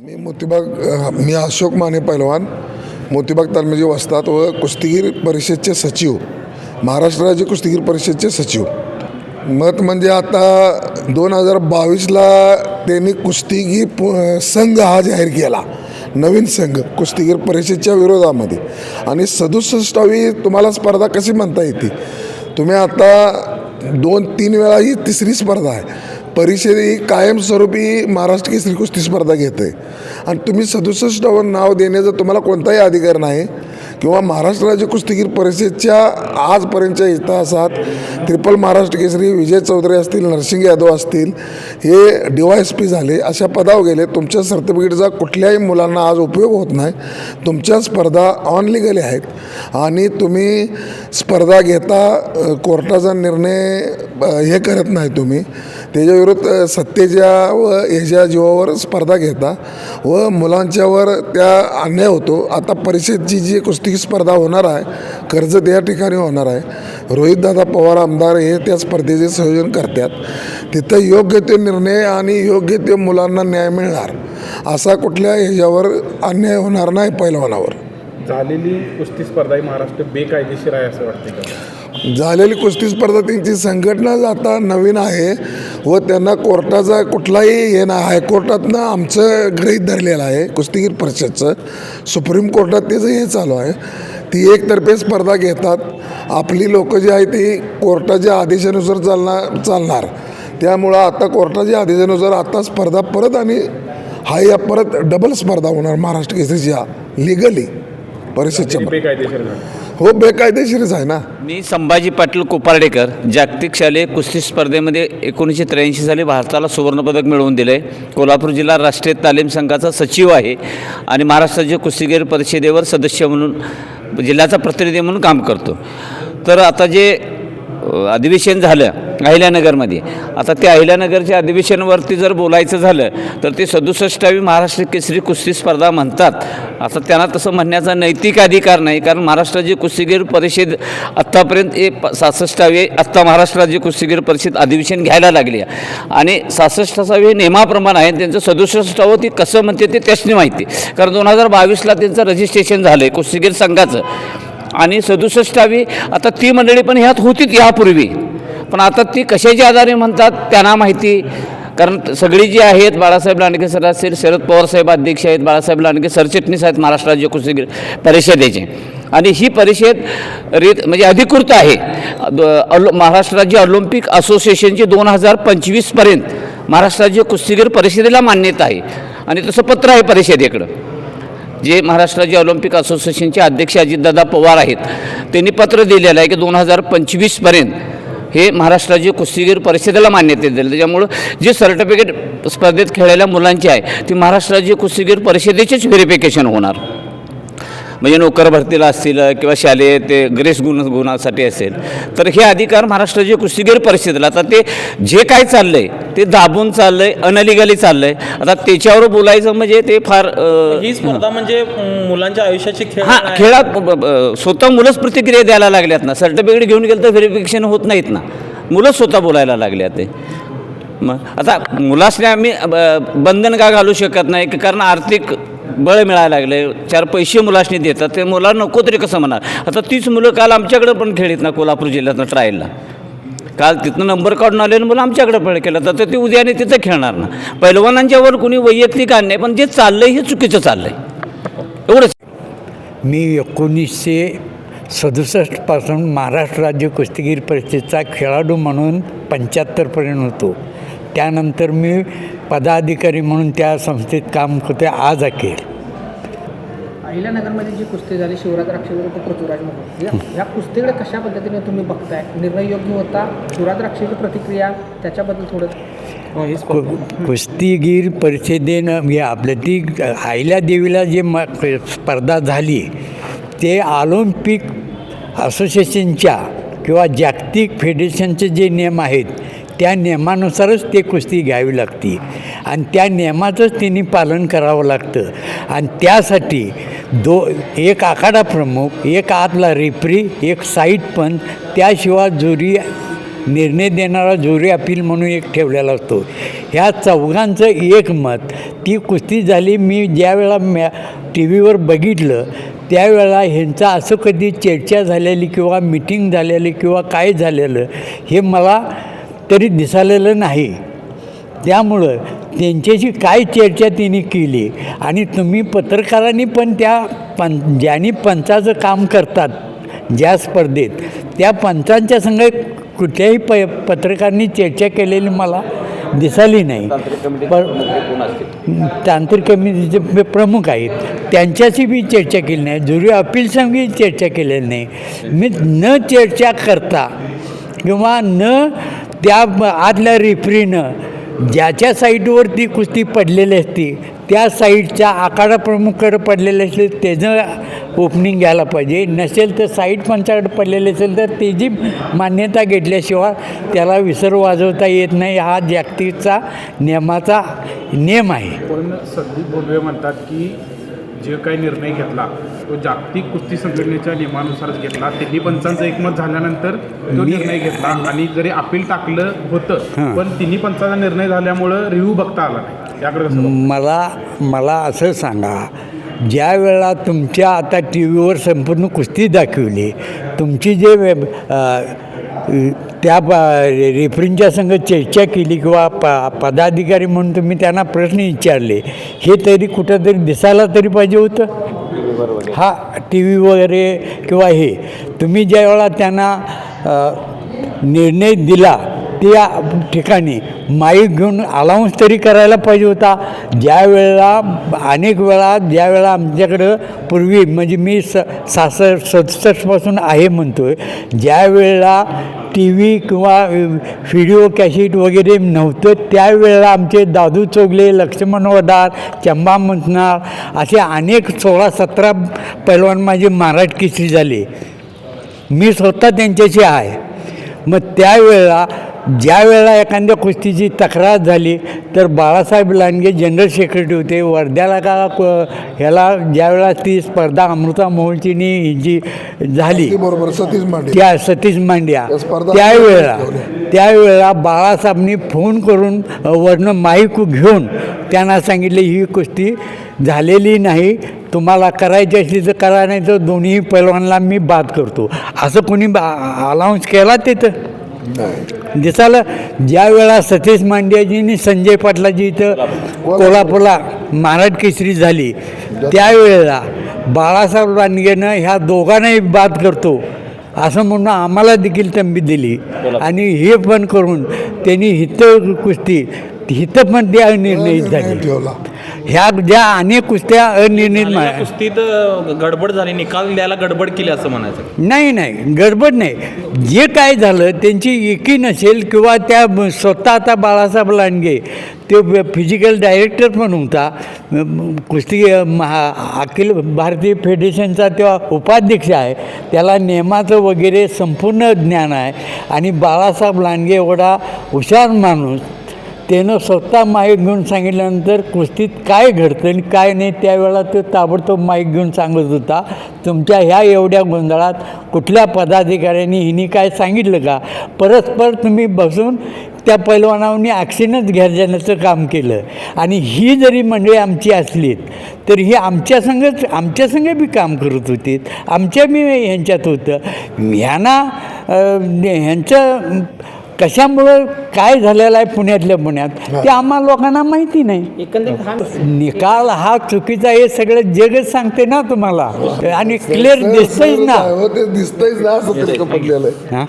मी मोतीबाग मी अशोक माने पैलवान. मोतीबाग तालमीचे वस्तात व कुस्तीगीर परिषदचे सचिव. महाराष्ट्र राज्य कुस्तीगीर परिषदचे सचिव. मत म्हणजे आता दोन हजार बावीसला त्यांनी कुस्तीगीर पु- संघ हा जाहीर केला. नवीन संघ कुस्तीगीर परिषदच्या विरोधामध्ये. आणि सदुसष्टावी तुम्हाला स्पर्धा कशी म्हणता येते? तुम्ही आता दोन तीन वेळा ही तिसरी स्पर्धा आहे. परिषद ही कायमस्वरूपी महाराष्ट्र केसरी कुस्ती स्पर्धा घेते. आणि तुम्ही सदुसष्टावर नाव देण्याचा तुम्हाला कोणताही अधिकार नाही. किंवा महाराष्ट्र राज्य कुस्तीगीर परिषदच्या आजपर्यंतच्या इतिहासात ट्रिपल महाराष्ट्र केसरी विजय चौधरी असतील नरसिंग यादव असतील हे डी वाय एस पी झाले अशा पदावर गेले तुमच्या सर्टिफिकेटचा कुठल्याही मुलांना आज उपयोग होत नाही. तुमच्या स्पर्धा ऑनलिगली आहेत. आणि तुम्ही स्पर्धा घेता कोर्टाचा निर्णय हे करत नाही तुम्ही. त्याच्याविरुद्ध सत्तेच्या व ह्याच्या जीवावर स्पर्धा घेता व मुलांच्यावर त्या अन्याय होतो. आता परिषदची जी कुस्ती स्पर्धा होणार आहे कर्जत या ठिकाणी होणार आहे. रोहितदादा पवार आमदार हे त्या स्पर्धेचे संयोजन करतात. तिथं योग्य ते निर्णय आणि योग्य ते मुलांना न्याय मिळणार असा कुठल्या ह्याच्यावर अन्याय होणार नाही पैलवानावर. झालेली कुस्ती स्पर्धा ही महाराष्ट्र बेकायदेशीर आहे असं वाटतं का? झालेली कुस्ती स्पर्धा त्यांची संघटनाच आता नवीन आहे. व त्यांना कोर्टाचा कुठलाही हे ना हायकोर्टातनं आमचं गृहीत धरलेलं आहे कुस्तीगीर परिषदचं. सुप्रीम कोर्टात त्याचं हे चालू आहे. ती एकतर्फे स्पर्धा घेतात. आपली लोकं जी आहे ती कोर्टाच्या आदेशानुसार चालणार चालणार. त्यामुळं आता कोर्टाच्या आदेशानुसार आता स्पर्धा परत आणि हा या परत डबल स्पर्धा होणार महाराष्ट्र केसरीच्या लिगली परिषदच्या. हो बेकायदेशीरच आहे ना. मी संभाजी पाटील कोपार्डेकर जागतिक शालेय कुस्ती स्पर्धेमध्ये एकोणीसशे त्र्याऐंशी साली भारताला सुवर्णपदक मिळवून दिलं आहे कोल्हापूर जिल्हा राष्ट्रीय तालीम संघाचा सचिव आहे आणि महाराष्ट्राच्या कुस्तीगीर परिषदेवर सदस्य म्हणून जिल्ह्याचा प्रतिनिधी म्हणून काम करतो. तर आता जे अधिवेशन झालं अहिल्यानगरमध्ये आता त्या अहिल्यानगरच्या अधिवेशनवरती जर बोलायचं झालं तर ते सदुसष्टावी महाराष्ट्र केसरी कुस्ती स्पर्धा म्हणतात. आता त्यांना तसं म्हणण्याचा नैतिक अधिकार नाही कारण महाराष्ट्र राज्य कुस्तीगीर परिषद आत्तापर्यंत हे प सहासष्टावे आत्ता महाराष्ट्र राज्य कुस्तीगीर परिषद अधिवेशन घ्यायला लागली आहे. आणि सहासष्टावे नियमाप्रमाणे आहे त्यांचं सदुसष्टावं ती कसं म्हणते ते त्याचनी माहिती. कारण दोन हजार बावीसला त्यांचं रजिस्ट्रेशन झालं आहे कुस्तीगीर संघाचं. आणि सदुसष्टावी आता ती मंडळी पण ह्यात होतीच यापूर्वी. पण आता ती कशाच्या आधारे म्हणतात त्यांना माहिती? कारण सगळी जी आहेत बाळासाहेब लांडगे सर असतील शरद पवार साहेब अध्यक्ष आहेत बाळासाहेब लांडगे सरचिटणीस आहेत महाराष्ट्र राज्य कुस्तीगीर परिषदेचे. आणि ही परिषद रीत म्हणजे अधिकृत आहे. महाराष्ट्र राज्य ऑलिम्पिक असोसिएशनची दोन हजार पंचवीसपर्यंत महाराष्ट्र राज्य कुस्तीगीर परिषदेला मान्यता आहे. आणि तसं पत्र आहे परिषदेकडं. जे महाराष्ट्र राज्य ऑलिम्पिक असोसिएशनचे अध्यक्ष अजितदादा पवार आहेत त्यांनी पत्र दिलेलं आहे की दोन हजार पंचवीसपर्यंत हे महाराष्ट्राची कुस्तीगीर परिषदेला मान्यता दिली. त्याच्यामुळं जे सर्टिफिकेट स्पर्धेत खेळलेल्या मुलांची आहे ती महाराष्ट्राची कुस्तीगीर परिषदेचेच व्हेरिफिकेशन होणार. म्हणजे नोकर भरतीला असतील किंवा शालेय ते ग्रेस गुण गुणासाठी असेल. तर हे अधिकार महाराष्ट्राची कुस्तीगीर परिषदेला. आता ते जे काय चाललं आहे ते दाबून चाललं आहे अनलिगली चाललं आहे आता त्याच्यावर बोलायचं म्हणजे ते फार अ, ही स्पर्धा म्हणजे मुलांच्या आयुष्याची खेळ हां आहे. खेळात ब- ब- स्वतः मुलंच प्रतिक्रिया द्यायला लागल्यात ना. सर्टिफिकेट घेऊन गेलं तर व्हेरिफिकेशन होत नाहीत ना. मुलंच स्वतः बोलायला लागल्यात ते. मग आता मुलासने आम्ही ब- बंधन का घालू शकत नाही? की कारण आर्थिक बळ मिळायला लागले चार पैसे मुलासनी देतात. ते मुला नको तरी कसं म्हणणार? आता तीच मुलं काल आमच्याकडं पण खेळीत ना कोल्हापूर जिल्ह्यातनं ट्रायलला काल तिथनं नंबर काढून आलेलं मुलं आमच्याकडे पण केला. तर ते उद्याने तिथं खेळणार ना. पैलवानांच्यावर कुणी वैयक्तिक अन्याय पण जे चाललंय हे चुकीचं चाललंय. एवढंच. मी एकोणीसशे सदुसष्टपासून महाराष्ट्र राज्य कुस्तीगीर परिषदेचा खेळाडू म्हणून पंच्याहत्तरपर्यंत होतो. त्यानंतर मी पदाधिकारी म्हणून त्या संस्थेत काम होते आज अखेर. अहिल्यानगरमध्ये जी कुस्ती झाली शिवराज राक्षे विरुद्ध पृथ्वीराज मोहोळ. या कुस्तीकडे कशा पद्धतीने तुम्ही बघताय? निर्णय योग्य होता? शिवराज राक्षेची प्रतिक्रिया त्याच्याबद्दल थोडं कु कुस्तीगीर परिषदेनं म्हणजे आपल्या ती आयल्या देवीला जे म स्पर्धा झाली ते ऑलिम्पिक असोसिएशनच्या किंवा जागतिक फेडरेशनचे जे नियम आहेत त्या नियमानुसारच ते कुस्ती घ्यावी लागते. आणि त्या नियमाचंच त्यांनी पालन करावं लागतं. आणि त्यासाठी दो एक आखाडा प्रमुख एक आतला रेफरी एक साईट पण त्याशिवाय जुरी निर्णय देणारा जुरी अपील म्हणून एक ठेवलेला असतो. ह्या चौघांचं एक मत ती कुस्ती झाली मी ज्यावेळा मॅ टी व्हीवर बघितलं त्यावेळेला ह्यांचा असं कधी चर्चा झालेली किंवा मिटिंग झालेली किंवा काय झालेलं हे मला तरी दिसालेलं नाही. त्यामुळं त्यांच्याशी काय चर्चा त्यांनी केली आणि तुम्ही पत्रकारांनी पण त्या पं ज्यांनी पंचाचं काम करतात ज्या स्पर्धेत त्या पंचांच्या संग कुठल्याही प पत्रकारांनी चर्चा केलेली मला दिसाली नाही. पण तांत्रिक कमिटीचे प्रमुख आहेत त्यांच्याशी बी चर्चा केली नाही. जुरी अपील संघी चर्चा केलेली नाही. मी न चर्चा करता किंवा न त्या आदल्या रेफरीनं ज्याच्या साईडवर ती कुस्ती पडलेली असती त्या साईडच्या आखाडा प्रमुखकडे पडलेले असेल त्याचं ओपनिंग घ्यायला पाहिजे. नसेल तर साईड पंचाकडे पडलेले असेल तर त्याची मान्यता घेतल्याशिवाय त्याला विसर वाजवता येत नाही. हा जागतिकचा नियमाचा नियम आहे. पण सगळी बोलवे म्हणतात की जे काही निर्णय घेतला तो जागतिक कुस्ती संघटनेच्या नियमानुसारच घेतला. त्यांनी पंचांचं एकमत झाल्यानंतर तो निर्णय घेतला. आणि जरी अपील टाकलं होतं पण तिन्ही पंचांचा निर्णय झाल्यामुळं रिव्ह्यू बघता आला नाही. याकडे? मला मला असं सांगा ज्या वेळा तुमच्या आता टी व्हीवर संपूर्ण कुस्ती दाखवली तुमची जे त्या प रेफरींच्या संग चर्चा केली किंवा प पदाधिकारी म्हणून तुम्ही त्यांना प्रश्न विचारले हे तरी कुठंतरी दिसायला तरी पाहिजे होतं? हा टी व्ही वगैरे किंवा हे तुम्ही ज्या वेळा त्यांना निर्णय दिला त्या ठिकाणी माईक घेऊन अलाउन्स तरी करायला पाहिजे होता. ज्या वेळेला अनेक वेळा ज्या वेळा आमच्याकडं पूर्वी म्हणजे मी स सासष्ट सदुसष्टपासून आहे म्हणतो आहे ज्या वेळेला टी व्ही किंवा व्हिडिओ कॅसेट वगैरे नव्हतं. त्यावेळेला आमचे दादू चोगले लक्ष्मण वडार चंबा मंथनार असे अनेक सोळा सतरा पैलवान माझे महाराज केसरी झाले. मी स्वतः त्यांच्याशी आहे. मग त्यावेळेला ज्या वेळेला एखाद्या कुस्तीची तक्रार झाली तर बाळासाहेब लांडगे जनरल सेक्रेटरी होते. वर्ध्याला का क- ह्याला ज्या वेळेला ती स्पर्धा अमृता मोहोळचीनी ही जी झाली बरोबर सतीश मांडे. त्या सतीश मांड्या स्पर्धा त्यावेळेला. त्यावेळेला बाळासाहेबनी फोन करून अ, वरनं माईक घेऊन त्यांना सांगितले ही कुस्ती झालेली नाही. तुम्हाला करायची असली तर करा नाही तर दोन्ही पैलवानला मी बाद करतो. असं कोणी अलाउन्स केला तिथं? दिसायला ज्या वेळा सतीश मांड्याजी आणि संजय पाटलाजी इथं कोल्हापूरला महाराज केसरी झाली त्यावेळेला बाळासाहेब लांडगेनं ह्या दोघांनाही बाद करतो असं म्हणून आम्हाला देखील तंबी दिली. आणि हे पण करून त्यांनी हिथं कुस्ती हिथं पण त्या निर्णय झाली. ह्या ज्या अनेक कुस्त्या अनिर्णित कुस्तीत गडबड झाली निकाल द्यायला गडबड केली असं म्हणायचं. नाही नाही गडबड नाही. जे काय झालं त्यांची एकी नसेल किंवा त्या स्वतः आता बाळासाहेब लांडगे ते फिजिकल डायरेक्टर पण होता. कुस्ती महा अखिल भारतीय फेडरेशनचा तो उपाध्यक्ष आहे. त्याला नियमाचं वगैरे संपूर्ण ज्ञान आहे. आणि बाळासाहेब लांडगे एवढा हुशार माणूस त्यानं स्वतः माईक घेऊन सांगितल्यानंतर कुस्तीत काय घडतं आणि काय नाही त्यावेळेला तो ताबडतोब माईक घेऊन सांगत होता तुमच्या ह्या एवढ्या गोंधळात कुठल्या पदाधिकाऱ्यांनी हिने काय सांगितलं का? परस्पर तुम्ही बसून त्या पैलवानावनी ॲक्शनच घ्यायचं काम केलं आणि ही जरी मंडळी आमची असलीत तर ही आमच्या संगच आमच्या संग बी काम करत होती आमच्या बी ह्यांच्यात होतं. ह्यांना ह्यांचं कशामुळं काय झालेलं आहे पुण्यातल्या पुण्यात ते आम्हा लोकांना माहिती नाही. एकंदरीत हा निकाल हा चुकीचा हे सगळं जगच सांगते ना तुम्हाला. आणि क्लिअर दिसतंच ना. हो, ते दिसतंयच ना